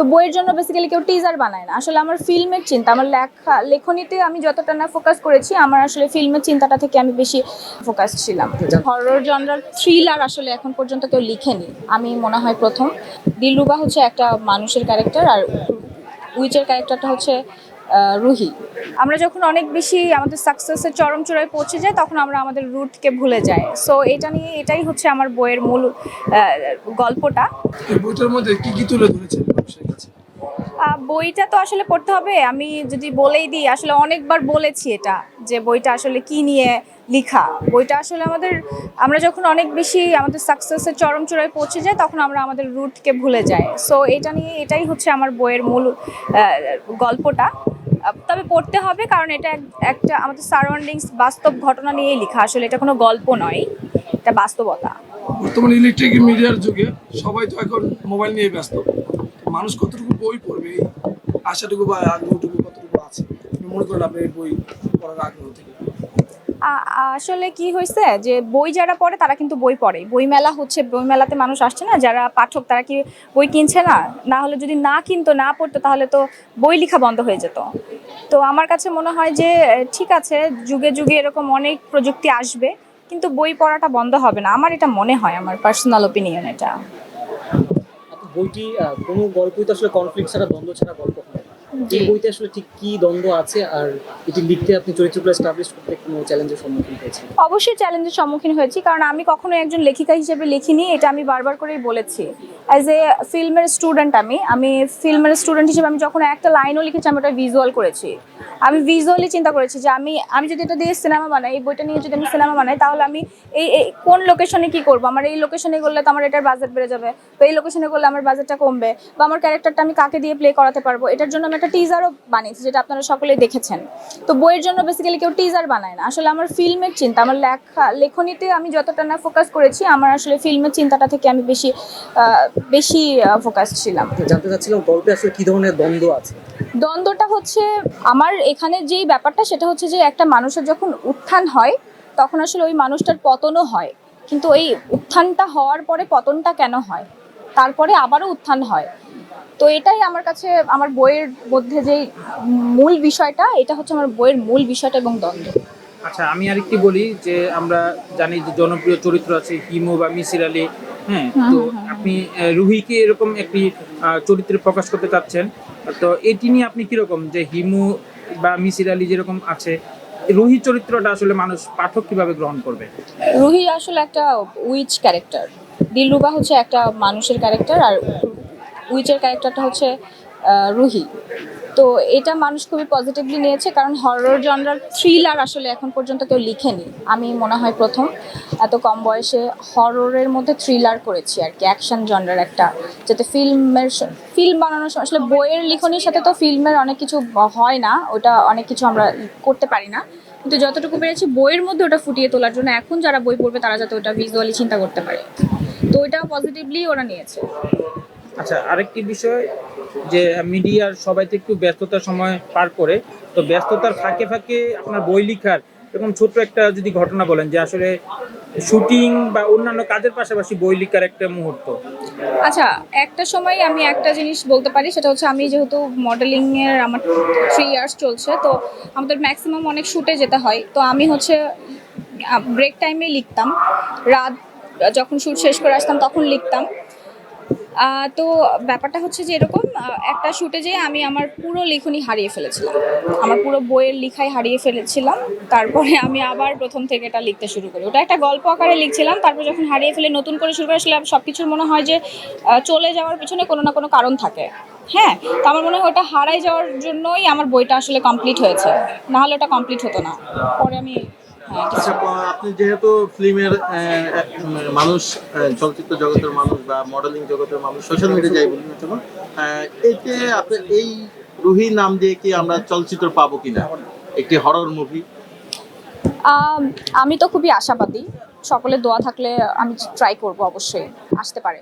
তো বইয়ের জন্য বেসিক্যালি কেউ টিজার বানায় না। আসলে আমার ফিল্মের চিন্তা আমার লেখা লেখনীতে আমি যতটা না ফোকাস করেছি আমার আসলে ফিল্মের চিন্তাটা থেকে আমি বেশি ফোকাস ছিলাম। হরর জনরার থ্রিলার আসলে এখন পর্যন্ত কেউ লিখেনি আমি মনে হয় প্রথম। দিলরুবা হচ্ছে একটা মানুষের ক্যারেক্টার আর উইচের ক্যারেক্টারটা হচ্ছে রুহি। আমরা যখন অনেক বেশি আমাদের সাকসেসের চরম চূড়ায় পৌঁছে যাই তখন আমরা আমাদের রুটকে ভুলে যাই। সো এটা নিয়ে এটাই হচ্ছে আমার বইয়ের মূল গল্পটা। বইটার মধ্যে কি কি তুলে আহ, বইটা তো আসলে পড়তে হবে। আমি যদি বলেই দিই, আসলে অনেকবার বলেছি এটা, যে বইটা আসলে কি নিয়ে লেখা। বইটা আসলে আমাদের, আমরা যখন অনেক বেশি আমাদের সাকসেসের চরম চূড়ায় পৌঁছে যাই তখন আমরা আমাদের রুটকে ভুলে যাই। সো এটা নিয়ে, এটাই হচ্ছে আমার বইয়ের মূল গল্পটা। তবে পড়তে হবে, কারণ এটা এক- একটা আমাদের সারাউন্ডিংস বাস্তব ঘটনা নিয়েই লেখা। আসলে এটা কোনো গল্প নয়, এটা বাস্তবতা। বর্তমানে ইলেকট্রিক মিডিয়ার যুগে সবাই তো এখন মোবাইল নিয়ে ব্যস্ত। মানুষ কতটুকু বই পড়বে, এই আশাটুকু বা আগ্রহটুকু কতটুকু আছে? মনে করেন আপনি বই পড়ার আগ্রহ থেকে? আসলে কি হয়েছে যে, বই যারা পড়ে তারা কিন্তু বই পড়ে। বই মেলা হচ্ছে, বই মেলাতে মানুষ আসছে না। যারা পাঠক তারা কি বই কিনছে না? না হলে যদি না কিনতো, না পড়তো, তাহলে তো বই লেখা বন্ধ হয়ে যেত। তো আমার কাছে মনে হয় যে ঠিক আছে, যুগে যুগে এরকম অনেক প্রযুক্তি আসবে, কিন্তু বই পড়াটা বন্ধ হবে না। আমার এটা মনে হয়, আমার পার্সোনাল ওপিনিয়ন এটা। বইটি কোনো গল্পই তো আসলে কনফ্লিক্ট ছাড়া দ্বন্দ্ব ছাড়া গল্প হয়। এই বইতে আসলে ঠিক কি দ্বন্দ্ব আছে আর এটি লিখতে আপনি চরিত্রগুলো এস্টাবলিশ করতে কোনো চ্যালেঞ্জের সম্মুখীন হয়েছেন? অবশ্যই চ্যালেঞ্জের সম্মুখীন হয়েছি কারণ আমি কখনো একজন লেখিকা হিসেবে লিখিনি এটা আমি বারবার করেই বলেছি। অ্যাজ এ ফিল্মের স্টুডেন্ট আমি আমি ফিল্মের স্টুডেন্ট হিসেবে আমি যখন একটা লাইনও লিখেছি আমি ওটা ভিজুয়াল করেছি। আমি ভিজুয়ালি চিন্তা করেছি যে আমি আমি যদি এটা দিয়ে সিনেমা বানাই এই বইটা নিয়ে যদি আমি সিনেমা বানাই তাহলে আমি এই এই কোন লোকেশনে কি করব? আমার এই লোকেশনে করলে তো আমার এটার বাজেট বেড়ে যাবে তো এই লোকেশনে করলে আমার বাজেটটা কমবে বা আমার ক্যারেক্টারটা আমি কাকে দিয়ে প্লে করাতে পারব? এটার জন্য আমি একটা টিজারও বানিয়েছি যেটা আপনারা সকলেই দেখেছেন। তো বইয়ের জন্য বেসিক্যালি কেউ টিজার বানায় না। আসলে আমার ফিল্মের চিন্তা আমার লেখা লেখনীতে আমি যতটা না ফোকাস করেছি আমার আসলে ফিল্মের চিন্তাটা থেকে আমি বেশি বেশি ফোকাস ছিলাম। জানতে চাচ্ছিলাম গল্পে আসলে কি ধরনের দ্বন্দ্ব আছে? দ্বন্দ্বটা হচ্ছে আমার এখানে যেই ব্যাপারটা সেটা হচ্ছে যে একটা মানুষের যখন উত্থান হয় তখন আসলে ওই মানুষটার পতনও হয়। কিন্তু ওই উত্থানটা হওয়ার পরে পতনটা কেন হয়? তারপরে আবারও উত্থান হয়। তো এটাই আমার কাছে আমার বইয়ের মধ্যে যেই মূল বিষয়টা এটা হচ্ছে আমার বইয়ের মূল বিষয়টা এবং দ্বন্দ্ব। আচ্ছা আমি আরেকটি বলি যে আমরা জানি যে জনপ্রিয় চরিত্র আছে হিমু বা মিসির আলী হ্যাঁ? তো আপনি রুহিকে এরকম একটি চরিত্রে প্রকাশ করতে চাচ্ছেন তো এটি নিয়ে আপনি কীরকম? যে হিমু বা মিসির আলী যেরকম আছে রুহি চরিত্রটা আসলে মানুষ পাঠক কীভাবে গ্রহণ করবে? রুহি আসলে একটা উইচ ক্যারেক্টার দিলরুবা হচ্ছে একটা মানুষের ক্যারেক্টার আর উইচের ক্যারেক্টারটা হচ্ছে রুহি। তো এটা মানুষ খুবই পজিটিভলি নিয়েছে, কারণ হরর জনরার থ্রিলার আসলে এখন পর্যন্ত কেউ লিখেনি। আমি মনে হয় প্রথম। এত কম বয়সে হররের মধ্যে থ্রিলার করেছি আর কি অ্যাকশন জনরার একটা। যাতে ফিল্মের ফিল্ম বানানোর আসলে বইয়ের লিখনির সাথে তো ফিল্মের অনেক কিছু হয় না, ওটা অনেক কিছু আমরা করতে পারি না। কিন্তু যতটুকু পেরেছি, বইয়ের মধ্যে ওটা ফুটিয়ে তোলার জন্য এখন যারা বই পড়বে, তারা যাতে ওটা ভিজুয়ালি চিন্তা করতে পারে। তো ওইটা পজিটিভলি ওরা নিয়েছে। আচ্ছা আরেকটি বিষয় যে মিডিয়ার সবাই তো একটু ব্যস্ততার সময় পার করে, তো ব্যস্ততার ফাঁকে ফাঁকে আপনার বই লিখার এরকম ছোট্ট একটা যদি ঘটনা বলেন যে আসলে শুটিং বা অন্যান্য কাজের পাশাপাশি বই লেখার একটা মুহূর্ত। আচ্ছা একটা সময় আমি একটা জিনিস বলতে পারি, সেটা হচ্ছে আমি যেহেতু মডেলিং এর আমার থ্রি ইয়ার্স চলছে, তো আমাদের ম্যাক্সিমাম অনেক শুটে যেতে হয়। তো আমি হচ্ছে ব্রেক টাইমে লিখতাম। রাত যখন শুট শেষ করে আসতাম, তখন লিখতাম। তো ব্যাপারটা হচ্ছে যে এরকম একটা শুটে যেয়ে আমি আমার পুরো লেখনী হারিয়ে ফেলেছিলাম। আমার পুরো বইয়ের লিখাই হারিয়ে ফেলেছিলাম। তারপরে আমি আবার প্রথম থেকে এটা লিখতে শুরু করি। ওটা একটা গল্প আকারে লিখছিলাম। তারপর যখন হারিয়ে ফেলে, নতুন করে শুরু করেছিলাম সব কিছুর মনে হয় যে চলে যাওয়ার পিছনে কোনো না কোনো কারণ থাকে। হ্যাঁ? তো আমার মনে হয় ওটা হারাই যাওয়ার জন্যই আমার বইটা আসলে কমপ্লিট হয়েছে। না হলে ওটা কমপ্লিট হতো না। পরে আমি আপনি যেহেতু ফিল্মের মানুষ চলচ্চিত্র জগতের মানুষ বা মডেলিং জগতের মানুষ সোশ্যাল মিডিয়া যাই বলি না কেন এতে আপনি এই রুহি নাম দিয়ে কি আমরা চলচ্চিত্র পাবো কিনা? একটি হরর মুভি আমি তো খুবই আশাবাদী। সকলে দোয়া থাকলে আমি ট্রাই করব অবশ্যই আসতে পারে।